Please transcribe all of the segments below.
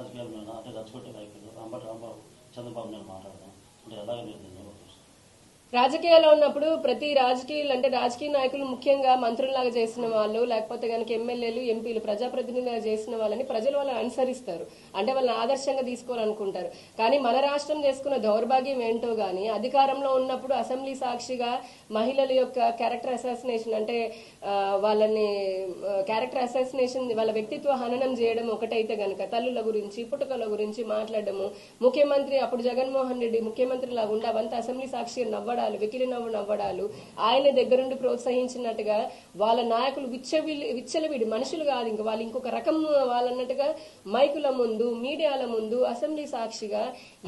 రాజకీయాల మీద అంటే రచ్చగొట్టే నాయకులు అంబటి రాంబాబు చంద్రబాబు నేను మాట్లాడదాం అంటే ఎలాగ మీరు దీన్ని చూస్తారు? రాజకీయాల్లో ఉన్నప్పుడు ప్రతి రాజకీయాలు అంటే రాజకీయ నాయకులు ముఖ్యంగా మంత్రుల్లాగా చేసిన వాళ్ళు లేకపోతే కనుక ఎమ్మెల్యేలు ఎంపీలు ప్రజాప్రతినిధులుగా చేసిన వాళ్ళని ప్రజలు వాళ్ళని అనుసరిస్తారు. అంటే వాళ్ళని ఆదర్శంగా తీసుకోవాలనుకుంటారు. కానీ మన రాష్ట్రం చేసుకున్న దౌర్భాగ్యం ఏంటో కానీ అధికారంలో ఉన్నప్పుడు అసెంబ్లీ సాక్షిగా మహిళల యొక్క క్యారెక్టర్ అసాసినేషన్ అంటే వాళ్ళని క్యారెక్టర్ అసాసినేషన్ వాళ్ళ వ్యక్తిత్వ హననం చేయడం ఒకటైతే గనక తల్లుల గురించి పుట్టుకల గురించి మాట్లాడడము ముఖ్యమంత్రి అప్పుడు జగన్మోహన్ రెడ్డి ముఖ్యమంత్రి లాగా ఉండి అవంతా అసెంబ్లీ సాక్షి నవ్వడాలు వెకిలి నవ్వు నవ్వడాలు ఆయన దగ్గరుండి ప్రోత్సహించినట్టుగా వాళ్ళ నాయకులు విచ్చవిలి విచ్చలవిడి మనుషులు కాదు ఇంకా వాళ్ళు ఇంకొక రకం వాళ్ళన్నట్టుగా మైకుల ముందు మీడియాల ముందు అసెంబ్లీ సాక్షిగా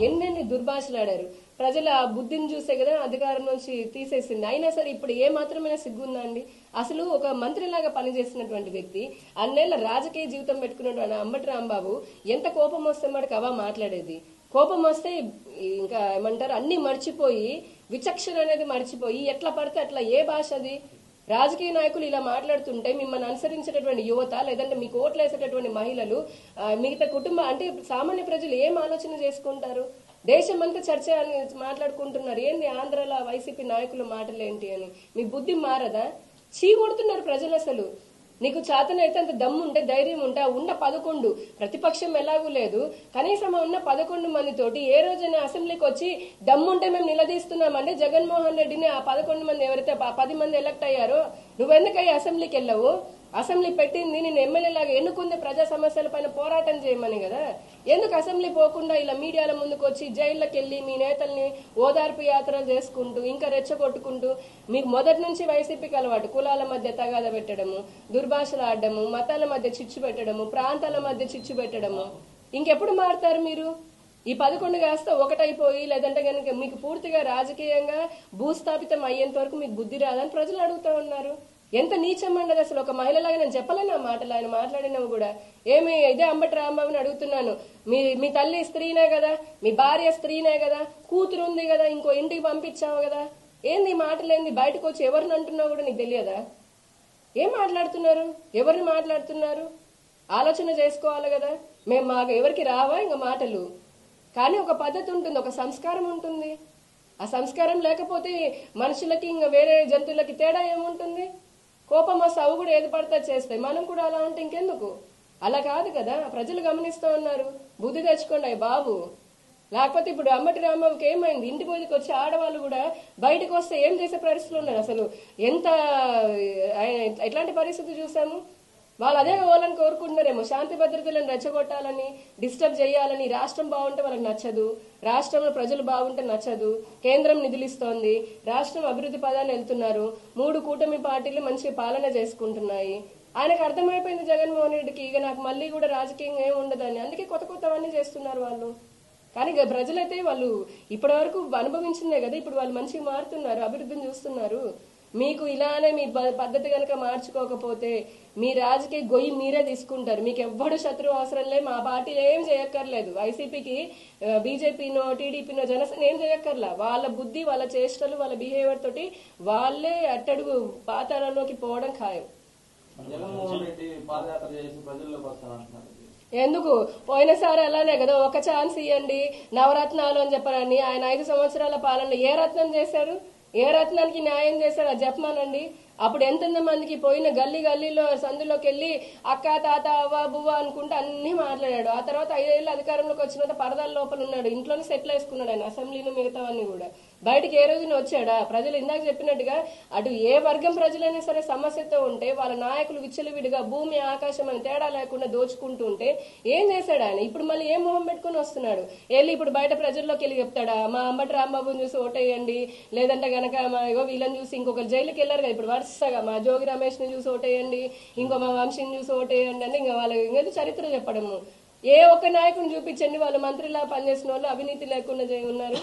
ఎన్నెన్ని దుర్భాషలాడారు. ప్రజల బుద్ధిని చూసే కదా అధికారం నుంచి తీసేసింది. అయినా సరే ఇప్పుడు ఏ మాత్రమైనా సిగ్గుందా అండి? అసలు ఒక మంత్రిలాగా పనిచేసినటువంటి వ్యక్తి అన్నేళ్ళ రాజకీయ జీవితం పెట్టుకున్నటువంటి అంబటి రాంబాబు ఎంత కోపం వస్తే మటుకు అవా మాట్లాడేది? కోపం వస్తే ఇంకా ఏమంటారు అన్ని మర్చిపోయి విచక్షణ అనేది మర్చిపోయి ఎట్లా పడితే అట్లా ఏ భాష అది? రాజకీయ నాయకులు ఇలా మాట్లాడుతుంటే మిమ్మల్ని అనుసరించేటటువంటి యువత లేదంటే మీకు ఓట్లు వేసేటటువంటి మహిళలు మిగతా కుటుంబ అంటే సామాన్య ప్రజలు ఏం ఆలోచన చేసుకుంటారు? దేశమంతా చర్చ అని మాట్లాడుకుంటున్నారు. ఏంది ఆంధ్రలో వైసీపీ నాయకుల మాటలు ఏంటి అని? మీ బుద్ధి మారదా? చీ కొడుతున్నారు ప్రజలు అసలు. నీకు చేతనైతే అంత దమ్ము ఉంటే ధైర్యం ఉంటే ఉన్న పదకొండు ప్రతిపక్షం ఎలాగూ లేదు. కనీసం ఉన్న పదకొండు మందితోటి ఏ రోజైనా అసెంబ్లీకి వచ్చి దమ్ముంటే మేము నిలదీస్తున్నామంటే జగన్మోహన్ రెడ్డిని ఆ పదకొండు మంది ఎవరైతే పది మంది ఎలక్ట్ అయ్యారో నువ్వెందుకయ్యి అసెంబ్లీకి వెళ్ళవు? అసెంబ్లీ పెట్టింది నేను ఎమ్మెల్యే లాగా ఎన్నుకుంది ప్రజా సమస్యల పైన పోరాటం చేయమని కదా? ఎందుకు అసెంబ్లీ పోకుండా ఇలా మీడియాల ముందుకు వచ్చి జైళ్ళకి వెళ్ళి మీ నేతల్ని ఓదార్పు యాత్రలు చేసుకుంటూ ఇంకా రెచ్చగొట్టుకుంటూ మీకు మొదటి నుంచి వైసీపీకి అలవాటు కులాల మధ్య తగాద పెట్టడము దుర్భాషలు ఆడడము మతాల మధ్య చిచ్చు పెట్టడము ప్రాంతాల మధ్య చిచ్చు పెట్టడము. ఇంకెప్పుడు మారుతారు మీరు? ఈ పదకొండు కాస్త ఒకటైపోయి లేదంటే కనుక మీకు పూర్తిగా రాజకీయంగా భూస్థాపితం అయ్యేంత వరకు మీకు బుద్ధి రాదని ప్రజలు అడుగుతా ఉన్నారు. ఎంత నీచం అసలు ఒక మహిళలాగా నేను చెప్పలేను ఆ మాటలు. ఆయన మాట్లాడినవి కూడా. ఏమి ఇదే అంబటి రాంబాబుని అడుగుతున్నాను. మీ మీ తల్లి స్త్రీనే కదా మీ భార్య స్త్రీనే కదా కూతురు ఉంది కదా ఇంకో ఇంటికి పంపించావు కదా. ఏంది మాటలేంది? బయటకు వచ్చి ఎవరిని అంటున్నావు కూడా నీకు తెలియదా? ఏం మాట్లాడుతున్నారు? ఎవరిని మాట్లాడుతున్నారు? ఆలోచన చేసుకోవాలి కదా. మేము మాకు ఎవరికి రావా ఇంకా మాటలు? కానీ ఒక పద్ధతి ఉంటుంది ఒక సంస్కారం ఉంటుంది. ఆ సంస్కారం లేకపోతే మనుషులకి ఇంకా వేరే జంతువులకి తేడా ఏముంటుంది? కోపం వస్తే అవి కూడా ఏది పడతా చేస్తాయి. మనం కూడా అలా ఉంటే ఇంకెందుకు? అలా కాదు కదా. ప్రజలు గమనిస్తూ ఉన్నారు. బుద్ధి తెచ్చుకోండి బాబు. లేకపోతే ఇప్పుడు అమ్మటి రాంబాబుకి ఏమైంది? ఇంటి మీదకి వచ్చి ఆడవాళ్ళు కూడా బయటకు వస్తే ఏం చేసే పరిస్థితులు ఉన్నారు? అసలు ఎంత ఎట్లాంటి పరిస్థితి చూసాము? వాళ్ళు అదే కావాలని కోరుకుంటున్నారేమో. శాంతి భద్రతలను రెచ్చగొట్టాలని డిస్టర్బ్ చేయాలని రాష్ట్రం బాగుంటే వాళ్ళకి నచ్చదు. రాష్ట్రంలో ప్రజలు బాగుంటే నచ్చదు. కేంద్రం నిధులు ఇస్తోంది రాష్ట్రం అభివృద్ధి పదాన్ని వెళ్తున్నారు. మూడు కూటమి పార్టీలు మంచి పాలన చేసుకుంటున్నాయి. ఆయనకు అర్థమైపోయింది జగన్మోహన్ రెడ్డికి. ఇక నాకు మళ్ళీ కూడా రాజకీయంగా ఏమి ఉండదని. అందుకే కొత్త కొత్తవన్నీ చేస్తున్నారు వాళ్ళు. కానీ ఇక ప్రజలైతే వాళ్ళు ఇప్పటి వరకు అనుభవించిందే కదా. ఇప్పుడు వాళ్ళు మంచిగా మారుతున్నారు అభివృద్ధిని చూస్తున్నారు. మీకు ఇలానే మీ పద్ధతి కనుక మార్చుకోకపోతే మీ రాజకీయ గొయ్యి మీరే తీసుకుంటారు. మీకు ఎవ్వడు శత్రువు అవసరం లేదు. మా పార్టీలు ఏం చేయక్కర్లేదు. వైసీపీకి బీజేపీనో టీడీపీనో జనసేన ఏం చేయక్కర్లా. వాళ్ళ బుద్ధి వాళ్ళ చేష్టలు వాళ్ళ బిహేవియర్ తోటి వాళ్ళే అట్టడుగు పాతాళంలోకి పోవడం ఖాయం. జగన్మోహన్ రెడ్డి పాదయాత్ర చేసి ప్రజల్లోకి వస్తానంటున్నారు ఎందుకు? పోయినసారి అలానే కదా ఒక ఛాన్స్ ఇవ్వండి నవరత్నాలు అని చెప్పారని ఆయన ఐదు సంవత్సరాల పాలనలో ఏ రత్నం చేశారు? ఏ రత్నానికి న్యాయం చేశారు అది చెప్పమానండి. అప్పుడు ఎంతెంత మందికి పోయిన గల్లీ గల్లీలో సందులోకి వెళ్ళి అక్క తాత అవ్వ బువ్వ అనుకుంటూ అన్ని మాట్లాడాడు. ఆ తర్వాత ఐదేళ్ళు అధికారంలోకి వచ్చిన తర్వాత పరదాల లోపల ఉన్నాడు. ఇంట్లోనే సెటిల్ వేసుకున్నాడు ఆయన అసెంబ్లీలో మిగతావన్నీ కూడా. బయటికి ఏ రోజున వచ్చాడా? ప్రజలు ఇందాక చెప్పినట్టుగా అటు ఏ వర్గం ప్రజలైనా సరే సమస్యతో ఉంటే వాళ్ళ నాయకులు విచ్చలవిడిగా భూమి ఆకాశం అని తేడా లేకుండా దోచుకుంటూ ఉంటే ఏం చేశాడు ఆయన? ఇప్పుడు మళ్ళీ ఏం మొహం పెట్టుకుని వస్తున్నాడు? వెళ్ళి ఇప్పుడు బయట ప్రజల్లోకి వెళ్ళి చెప్తాడా? మా అంబటి రాంబాబుని చూసి ఓటేయండి. లేదంటే గనక మా ఇగో వీళ్ళని చూసి ఇంకొకరు జైలుకి వెళ్ళారు కదా. ఇప్పుడు వరుసగా మా జోగి రమేష్ని చూసి ఓటేయండి ఇంకో మా వంశీని చూసి ఓటేయండి అని ఇంకా వాళ్ళకి ఇంకా చరిత్ర చెప్పడము. ఏ ఒక్క నాయకుని చూపించండి వాళ్ళు మంత్రిలా పనిచేసిన వాళ్ళు అవినీతి లేకుండా చేయి ఉన్నారు.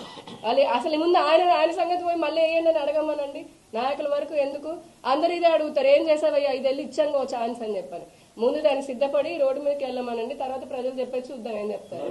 వాళ్ళు అసలు ముందు ఆయన ఆయన సంగతి పోయి మళ్ళీ వేయండి అని అడగమనండి. నాయకుల వరకు ఎందుకు? అందరు ఇదే అడుగుతారు ఏం చేసావయ్యా? ఇది వెళ్ళి ఇచ్చాను ఛాన్స్ అని చెప్పాను. ముందు దానికి సిద్ధపడి రోడ్డు మీదకి వెళ్ళమనండి తర్వాత ప్రజలు చెప్పేసి చూద్దాం ఏం చెప్తారు.